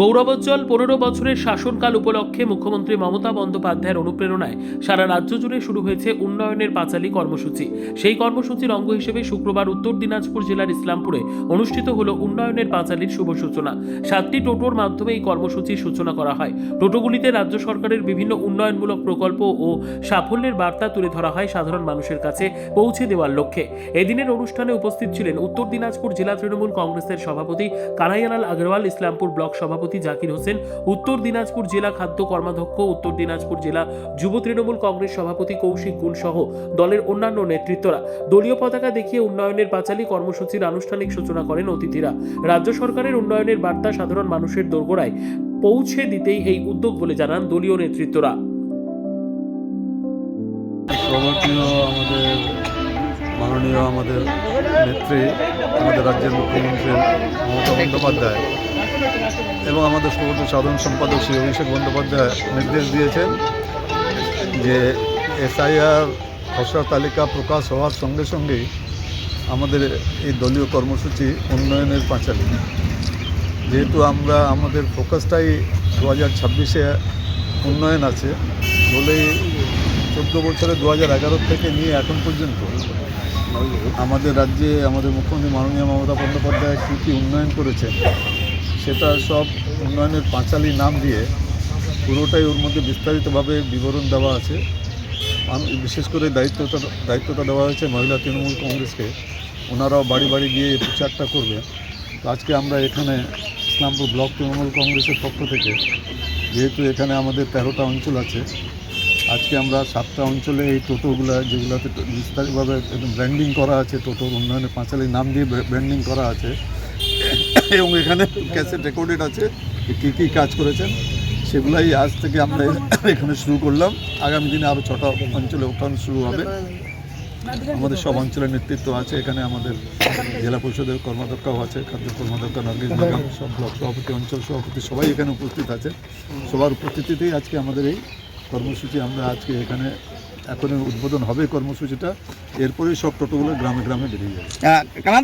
গৌরবোজ্জ্বল পনেরো বছরের শাসনকাল উপলক্ষে মুখ্যমন্ত্রী মমতা বন্দ্যোপাধ্যায়ের অনুপ্রেরণায় সারা রাজ্য জুড়ে শুরু হয়েছে উন্নয়নের পাঁচালী কর্মসূচি। সেই কর্মসূচির অঙ্গ হিসেবে শুক্রবার উত্তর দিনাজপুর জেলার ইসলামপুরে অনুষ্ঠিত হল উন্নয়নের পাঁচালীর শুভ সূচনা। সাতটি টোটোর মাধ্যমে এই কর্মসূচির সূচনা করা হয়। টোটোগুলিতে রাজ্য সরকারের বিভিন্ন উন্নয়নমূলক প্রকল্প ও সাফল্যের বার্তা তুলে ধরা হয় সাধারণ মানুষের কাছে পৌঁছে দেওয়ার লক্ষ্যে। এদিনের অনুষ্ঠানে উপস্থিত ছিলেন উত্তর দিনাজপুর জেলা তৃণমূল কংগ্রেসের সভাপতি কানাইয়ালাল আগরওয়াল, ইসলামপুর ব্লক সভাপতি জাকির হোসেন, উত্তর দিনাজপুর জেলা খাদ্য কর্মাধ্যক্ষ, উত্তর দিনাজপুর জেলা যুব তৃণমূল কংগ্রেস সভাপতি কৌশিক গুল সহ দলের অন্যান্য নেতৃত্বরা। দলীয় পতাকা দেখিয়ে উন্নয়নের পাঁচালী কর্মসূচির আনুষ্ঠানিক সূচনা করেন অতিথিরা। রাজ্য সরকারের উন্নয়নের বার্তা সাধারণ মানুষের দোরগোড়ায় পৌঁছে দিতেই এই উদ্যোগ বলে জানান দলীয় নেতৃত্বরা। আমাদের, মাননীয় আমাদের নেত্রী, আমাদের রাজ্যের মুখ্যমন্ত্রী মমতা বন্দ্যোপাধ্যায়। এবং আমাদের সর্বোচ্চ সাধারণ সম্পাদক শ্রী অভিষেক বন্দ্যোপাধ্যায় নির্দেশ দিয়েছেন যে এসআইআর খসড়া তালিকা প্রকাশ হওয়ার সঙ্গে সঙ্গেই আমাদের এই দলীয় কর্মসূচি উন্নয়নের পাঁচালী। যেহেতু আমরা, আমাদের ফোকাসটাই দু হাজার ছাব্বিশে উন্নয়ন আছে, বলেই চোদ্দ বছরে দু হাজার এগারো থেকে নিয়ে এখন পর্যন্ত আমাদের রাজ্যে আমাদের মুখ্যমন্ত্রী মাননীয় মমতা বন্দ্যোপাধ্যায় কী কী উন্নয়ন করেছেন সেটা সব উন্নয়নের পাঁচালি নাম দিয়ে পুরোটাই ওর মধ্যে বিস্তারিতভাবে বিবরণ দেওয়া আছে। আম- বিশেষ করে দায়িত্বটা দায়িত্বটা দেওয়া হয়েছে মহিলা তৃণমূল কংগ্রেসকে। ওনারাও বাড়ি বাড়ি গিয়ে প্রচারটা করবে আজকে আমরা এখানে ইসলামপুর ব্লক তৃণমূল কংগ্রেসের পক্ষ থেকে, যেহেতু এখানে আমাদের তেরোটা অঞ্চল আছে, আজকে আমরা সাতটা অঞ্চলে এই টোটোগুলো যেগুলোতে বিস্তারিতভাবে ব্র্যান্ডিং করা আছে, টোটোর উন্নয়নের পাঁচালি নাম দিয়ে ব্র্যান্ডিং করা আছে। এবং এখানে ক্যাসেট রেকর্ডেড আছে কী কী কাজ করেছেন, সেগুলাই আজ থেকে আমরা এখানে শুরু করলাম। আগামী দিনে আরও ছটা অঞ্চলে ওখানে শুরু হবে। আমাদের সব অঞ্চলের নেতৃত্ব আছে, এখানে আমাদের জেলা পরিষদের কর্মাধ্যক্ষও আছে, খাদ্য কর্মাধ্যক্ষ নার্গিস বেগম সব ব্লক সভাপতি, অঞ্চল সভাপতি সবাই এখানে উপস্থিত আছে। সবার উপস্থিতিতেই আজকে আমাদের এই কর্মসূচি, আমরা আজকে এখানে এখন উদ্বোধন হবে কর্মসূচিটা। এরপরেই সব টোটোগুলো গ্রামে গ্রামে বেরিয়ে যাবে।